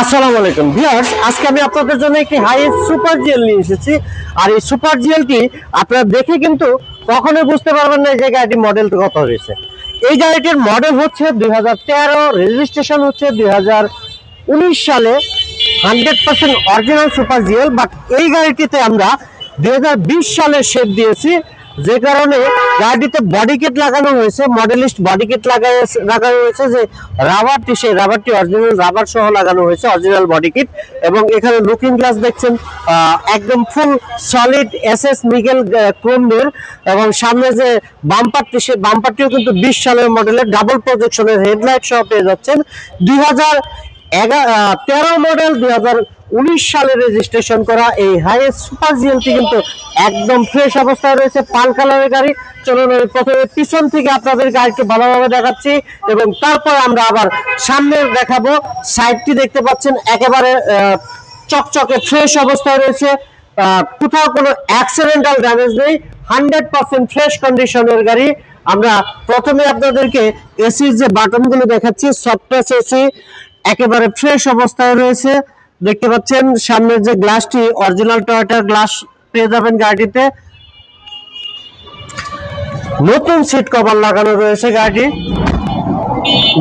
আসসালামু আলাইকুম। ভিউয়ার্স, আজকে আমি আপনাদের জন্য একটি হাই সুপার জিএল নিয়ে এসেছি। আর এই সুপার জিএলটি আপনারা দেখে কিন্তু কখনোই বুঝতে পারবেন না যে গাড়িটির মডেল কত রয়েছে এই গাড়িটির মডেল হচ্ছে দুই হাজার তেরো রেজিস্ট্রেশন হচ্ছে দুই হাজার উনিশ সালে hundred percent original super GL but এই গাড়িটিতে আমরা দুই হাজার বিশ সালে শেপ দিয়েছি। যে কারণে গাড়িটিতে বডি কিট লাগানো হয়েছে মডেলিস্ট বডি কিট লাগানো হয়েছে যে রাবারটি সেই রাবারটি অরিজিনাল রাবার সহ লাগানো হয়েছে অরিজিনাল বডি কিট এবং এখানে লুকিং গ্লাস দেখছেন একদম full solid S S nickel ক্রোমের এবং সামনে যে বাম্পারটি সেই বাম্পারটিও কিন্তু বিশ সালের মডেলের ডাবল প্রজেকশনের হেডলাইট সহ পেয়ে যাচ্ছেন। দুই হাজার তেরো মডেল দুই হাজার উনিশ সালে রেজিস্ট্রেশন করা এই হাইয়েস্ট সুপার জিএলটি কিন্তু একদম ফ্রেশ অবস্থায় রয়েছে। পাল কালারের গাড়ি। চলুন প্রথমে পিছন থেকে আপনাদের গাড়িকে ভালোভাবে দেখাচ্ছি এবং তারপর আমরা আবার সামনে দেখাবো। সাইডটি দেখতে পাচ্ছেন, একেবারে চকচকে ফ্রেশ অবস্থায় রয়েছে। কোথাও কোনো অ্যাক্সিডেন্টাল ড্যামেজ নেই। হান্ড্রেড পার্সেন্ট ফ্রেশ কন্ডিশনের গাড়ি। আমরা প্রথমে আপনাদেরকে এসির যে বাটনগুলো দেখাচ্ছি সফটওয়্যার এসি একেবারে ফ্রেশ অবস্থায় রয়েছে। দেখতে পাচ্ছেন সামনের যে গ্লাসটি অরিজিনাল টয়োটার গ্লাস পেয়ে যাবেন গাড়িটিতে নতুন সিট কভার লাগানো রয়েছে গাড়ি।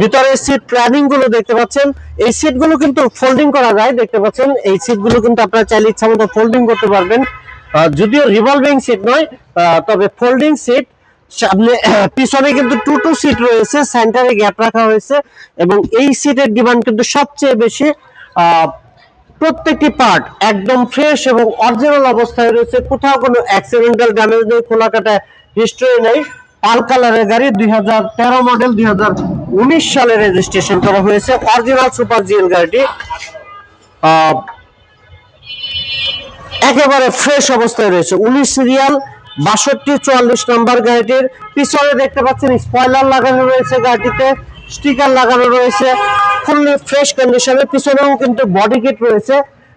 ভিতরে সিট প্ল্যানিংগুলো দেখতে পাচ্ছেন। এই সিটগুলো কিন্তু ফোল্ডিং করা যায়, দেখতে পাচ্ছেন। এই সিটগুলো কিন্তু আপনারা চাইলে ইচ্ছা মতো ফোল্ডিং করতে পারবেন। যদিও রিভলভিং সিট নয় তবে ফোল্ডিং সিট সামনে, পিছনে কিন্তু টু টু সিট রয়েছে সেন্টারে গ্যাপ রাখা হয়েছে। এবং এই সিটের ডিমান্ড কিন্তু সবচেয়ে বেশি প্রত্যেকটি পার্ট একদম ফ্রেশ এবং অরিজিনাল অবস্থায় রয়েছে। কোথাও কোনো অ্যাক্সিডেন্টাল ড্যামেজ নেই, খোলাকাটা হিস্ট্রি নেই। পাল কালারের গাড়ি দুই হাজার তেরো মডেল দুই উনিশ সালে রেজিস্ট্রেশন করা হয়েছে। অরিজিনাল সুপার জিএল গাড়িটি। একেবারে ফ্রেশ অবস্থায় রয়েছে। উনিশ সিরিয়াল বাষট্টি চুয়াল্লিশ নম্বর গাড়িটির। পিছনে দেখতে পাচ্ছেন স্পয়লার লাগানো রয়েছে গাড়িটিতে। স্টিকার লাগানো রয়েছে ফুললি ফ্রেশ কন্ডিশনে পিছনেও কিন্তু বডি কিট রয়েছে।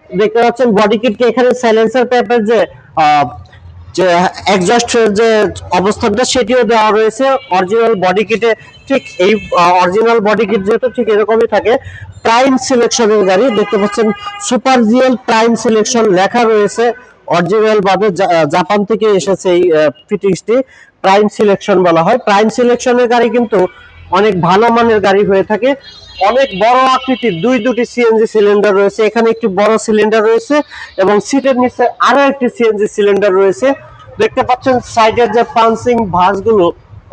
দেখতে পাচ্ছেন বডি কিটকে এখানে সাইলেন্সার টাইপের যে যে এক্সস্টের যে অবস্থানটা, সেটিও দেওয়া রয়েছে। অরিজিনাল বডি কিটে ঠিক এই অরিজিনাল বডি কিট যেহেতু ঠিক এরকমই থাকে প্রাইম সিলেকশনের গাড়ি, দেখতে পাচ্ছেন সুপার জিএল প্রাইম সিলেকশন লেখা রয়েছে। অরিজিনাল ভাবে জাপান থেকে এসেছে এই ফিটিংসটি প্রাইম সিলেকশন বলা হয়। প্রাইম সিলেকশনের গাড়ি কিন্তু অনেক ভালো মানের গাড়ি হয়ে থাকে। অনেক বড় আকৃতির দুই দুটি সিএনজি সিলিন্ডার রয়েছে। এখানে একটি বড় সিলিন্ডার রয়েছে এবং সিটের নিচে আরও একটি সিএনজি সিলিন্ডার রয়েছে। দেখতে পাচ্ছেন সাইডের যে পাঞ্চিং ভাঁজগুলো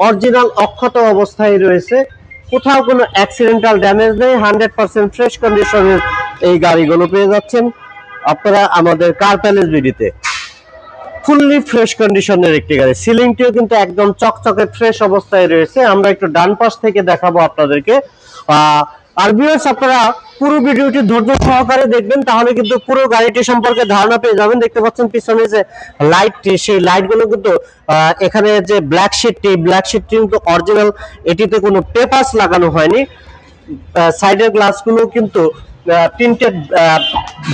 অরিজিনাল অক্ষত অবস্থায় রয়েছে। কোথাও কোনো অ্যাক্সিডেন্টাল ড্যামেজ নেই হান্ড্রেড পার্সেন্ট ফ্রেশ কন্ডিশনের এই গাড়িগুলো পেয়ে যাচ্ছেন। আপনারা আমাদের কার প্যালেস বিডিতে ফুললি ফ্রেশ কন্ডিশনের একটি গাড়ি। সিলিংটিও কিন্তু একদম চকচকে ফ্রেশ অবস্থায় রয়েছে। আমরা একটু ডান পাশ থেকে দেখাবো আপনাদেরকে। আর ভিউয়ার্স আপনারা পুরো ভিডিওটি ধৈর্য সহকারে দেখবেন, তাহলে কিন্তু পুরো গাড়িটি সম্পর্কে ধারণা পেয়ে যাবেন। দেখতে পাচ্ছেন পিছনে যে লাইটটি সেই লাইটগুলো কিন্তু এখানে যে ব্ল্যাক শিটটি ব্ল্যাক শিটটি কিন্তু অরিজিনাল এটিতে কোনো পেপারস লাগানো হয়নি। সাইডের গ্লাসগুলো কিন্তু প্রিন্টেড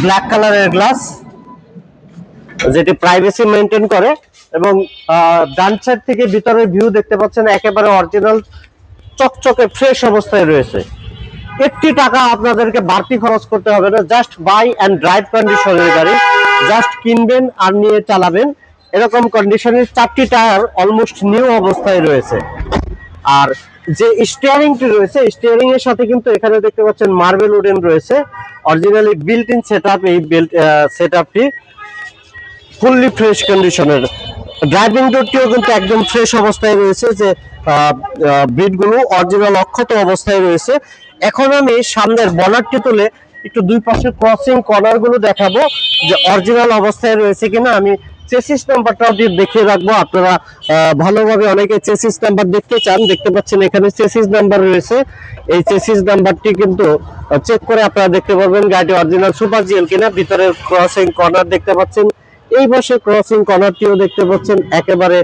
ব্ল্যাক কালারের গ্লাস যেটি প্রাইভেসি মেনটেন করে এবং ডান সাইড থেকে ভিতরের ভিউ দেখতে পাচ্ছেন একেবারে অরিজিনাল চকচকে ফ্রেশ অবস্থায় রয়েছে। একটি টাকা আপনাদেরকে বাড়তি খরচ করতে হবে না জাস্ট বাই অ্যান্ড ড্রাইভ কন্ডিশনের গাড়ি। জাস্ট কিনবেন আর নিয়ে চালাবেন। এরকম কন্ডিশনের চারটি টায়ার অলমোস্ট নিউ অবস্থায় রয়েছে। আর যে স্টিয়ারিংটি রয়েছে স্টিয়ারিং এর সাথে কিন্তু এখানে দেখতে পাচ্ছেন মার্বেল উডেন রয়েছে। অরিজিনালি বিল্ট ইন সেট এই বিল্ট সেট আপটি ফুললি ফ্রেশ কন্ডিশনের ড্রাইভিং ডোরটিও কিন্তু একদম ফ্রেশ অবস্থায় রয়েছে যে ব্রিডগুলো অরিজিনাল অক্ষত অবস্থায় রয়েছে। এখন আমি সামনের বনারটি তুলে একটু দুই পাশে ক্রসিং কর্নারগুলো দেখাবো যে অরিজিনাল অবস্থায় রয়েছে কিনা। আমি চেসিস নাম্বারটাও দিয়ে দেখিয়ে রাখব। আপনারা ভালোভাবে অনেকে চেসিস নাম্বার দেখতে চান, দেখতে পাচ্ছেন এখানে চেসিস নাম্বার রয়েছে। এই চেসিস নাম্বারটি কিন্তু চেক করে আপনারা দেখতে পারবেন গাড়িটি অরিজিনাল সুপার জিএল কিনা। ভিতরে ক্রসিং কর্নার দেখতে পাচ্ছেন। এই পাশে ক্রসিং কর্নারটিও দেখতে পাচ্ছেন। একেবারে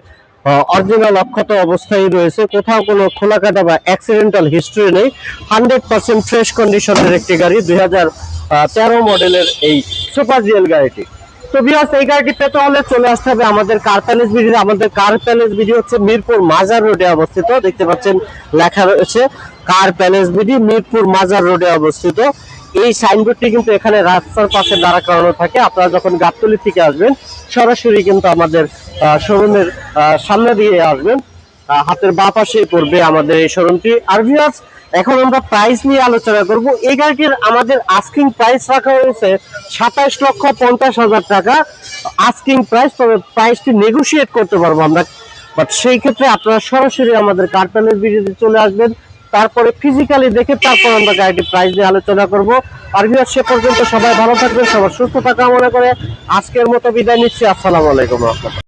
অরিজিনাল অক্ষত অবস্থায় রয়েছে। কোথাও কোনো খোলাকাটা বা অ্যাক্সিডেন্টাল হিস্ট্রি নেই। হান্ড্রেড পার্সেন্ট ফ্রেশ কন্ডিশনের একটি গাড়ি, দুই হাজার তেরো মডেলের এই সুপার জিএল গাড়িটি। তো বিয়াস এই গাড়িটি পেতে হলে চলে আসতে হবে আমাদের কার প্যালেস ভিডিও আমাদের কার প্যালেস ভিডিও হচ্ছে মিরপুর মাজার রোডে অবস্থিত। দেখতে পাচ্ছেন, লেখা রয়েছে কার প্যালেস বিডি, মিরপুর মাজার রোডে অবস্থিত। এই সাইনবোর্ডটি কিন্তু এখানে রাস্তার পাশে দাঁড়া করানো থাকে। আপনারা যখন গাবতলি থেকে আসবেন, সরাসরি কিন্তু আমাদের শোরুমের সামনে দিয়ে আসবেন। হাতের বা পাশে পড়বে আমাদের এই শোরুমটি। আর ভিউয়ার্স এখন আমরা প্রাইস নিয়ে আলোচনা করব। এই গাড়িটির আমাদের আস্কিং প্রাইস রাখা হয়েছে সাতাইশ লক্ষ পঞ্চাশ হাজার টাকা। আস্কিং প্রাইস তবে প্রাইসটি নেগোশিয়েট করতে পারব আমরা। বাট সেই ক্ষেত্রে আপনারা সরাসরি আমাদের কার্পেলের ভিডিওতে চলে আসবেন। তারপরে ফিজিক্যালি দেখে তারপর আমরা গাড়িটি প্রাইস নিয়ে আলোচনা করব। আর ভিউয়ার সে পর্যন্ত সবাই ভালো থাকবেন, সবার থাকা মনে করে আজকের মতো বিদায় নিচ্ছি। আসসালামু আলাইকুম রহমতুল্লাহ।